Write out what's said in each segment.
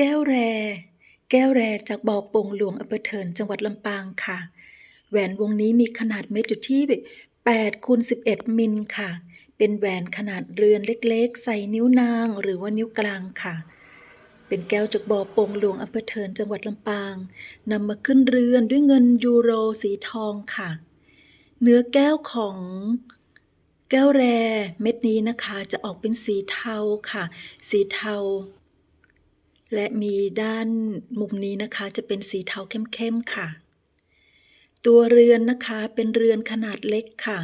แก้วแร แก้วแรจากบ่อปงหลวงอำเภอเถินจังหวัดลำปางค่ะ แหวนวงนี้มีขนาดเม็ดอยู่ที่8คูณ11 มิลค่ะ เป็นแหวนขนาดเรือนเล็กๆ ใส่นิ้วนางหรือว่านิ้วกลางค่ะ เป็นแก้วจากบ่อปงหลวงอำเภอเถินจังหวัดลำปางนำมาขึ้นเรือนด้วยเงินยูโรสีทองค่ะ เนื้อแก้วของแก้วแรเม็ดนี้นะคะจะออกเป็นสีเทาค่ะ สีเทา และมีด้านมุมนี้นะคะจะเป็นสีเทาเข้มๆค่ะ ตัวเรือนนะคะเป็นเรือนขนาดเล็กค่ะ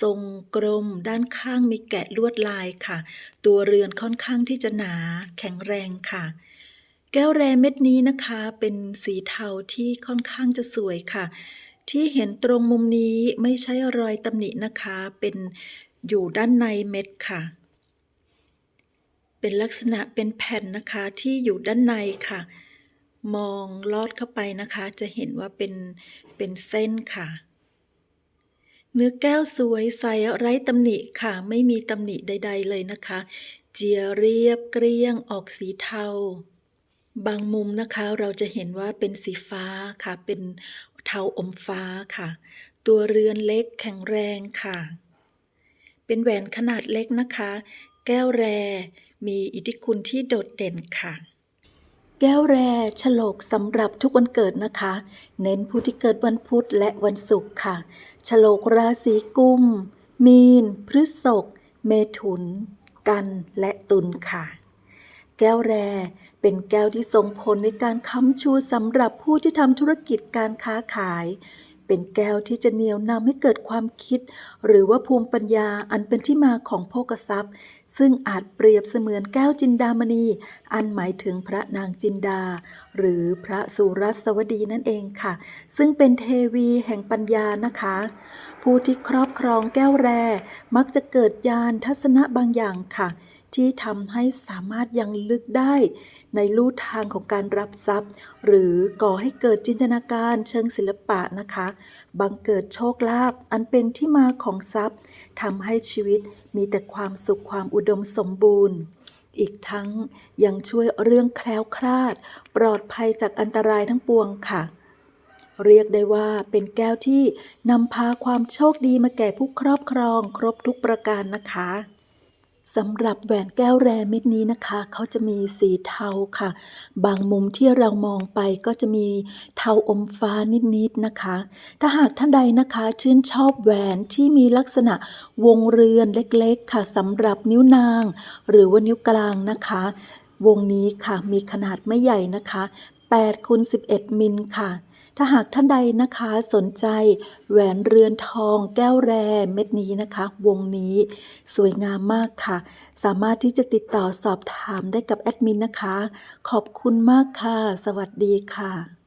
ทรงกลมด้านข้างมีแกะลวดลายค่ะ ตัวเรือนค่อนข้างที่จะหนาแข็งแรงค่ะ แก้วแรเม็ดนี้นะคะเป็นสีเทาที่ค่อนข้างจะสวยค่ะ ที่เห็นตรงมุมนี้ไม่ใช่รอยตำหนินะคะ เป็นอยู่ด้านในเม็ดค่ะ เป็นลักษณะเป็นแผ่นนะคะที่อยู่ด้านในค่ะ มองลอดเข้าไปนะคะ จะเห็นว่าเป็นเป็นเส้นค่ะ เนื้อแก้วสวยใสไร้ตำหนิค่ะ ไม่มีตำหนิใด ๆ เลยนะคะ เจียเรียบเกลี้ยงออกสีเทา บางมุมนะคะเราจะเห็นว่าเป็นสีฟ้าค่ะ เป็นเทาอมฟ้าค่ะ ตัวเรือนเล็กแข็งแรงค่ะ เป็นแหวนขนาดเล็กนะคะ แก้วแร มีอิทธิคุณที่โดดเด่นค่ะ แก้วแรฉลกสำหรับทุกวันเกิดนะคะ เน้นผู้ที่เกิดวันพุธและวันศุกร์ค่ะ ฉลกราศีกุม มีน พฤษภเมถุน กันและตุลค่ะ แก้วแรเป็นแก้วที่ส่งผลในการค้ำชูสำหรับผู้ที่ทำธุรกิจการค้าขายเป็นแก้วที่จะเหนี่ยวนำให้เกิดความคิด หรือว่าภูมิปัญญาอันเป็นที่มาของโภกทรัพย์ ซึ่งอาจเปรียบเสมือนแก้วจินดามณี อันหมายถึงพระนางจินดา หรือพระสุรัสวดีนั่นเองค่ะ ซึ่งเป็นเทวีแห่งปัญญานะคะ ผู้ที่ครอบครองแก้วแร มักจะเกิดญาณทัศนะบางอย่างค่ะ ที่ทำให้สามารถยังลึกได้ในลู่ทางของการรับทรัพย์ หรือก่อให้เกิดจินตนาการเชิงศิลปะนะคะ บังเกิดโชคลาภอันเป็นที่มาของทรัพย์ทำให้ชีวิตมีแต่ความสุขความอุดมสมบูรณ์ อีกทั้งยังช่วยเรื่องแคล้วคลาด ปลอดภัยจากอันตรายทั้งปวงค่ะเรียกได้ว่าเป็นแก้วที่นำพาความโชคดีมาแก่ผู้ครอบครองครบทุกประการนะคะ สำหรับแหวนแก้วแรเม็ดนี้นะคะ เขาจะมีสีเทาค่ะ บางมุมที่เรามองไปก็จะมีเทาอมฟ้านิดๆนะคะ ถ้าหากท่านใดนะคะ ชื่นชอบแหวนที่มีลักษณะวงเรือนเล็กๆ ค่ะสำหรับนิ้วนาง หรือว่านิ้วกลางนะคะ วงนี้ค่ะมีขนาดไม่ใหญ่นะคะ8คูณ11 มิลค่ะ ถ้าหากท่านใดนะคะสนใจแหวนเรือนทองแก้วแรเม็ดนี้นะคะ วงนี้สวยงามมากค่ะ สามารถที่จะติดต่อสอบถามได้กับแอดมินนะคะ ขอบคุณมากค่ะ สวัสดีค่ะ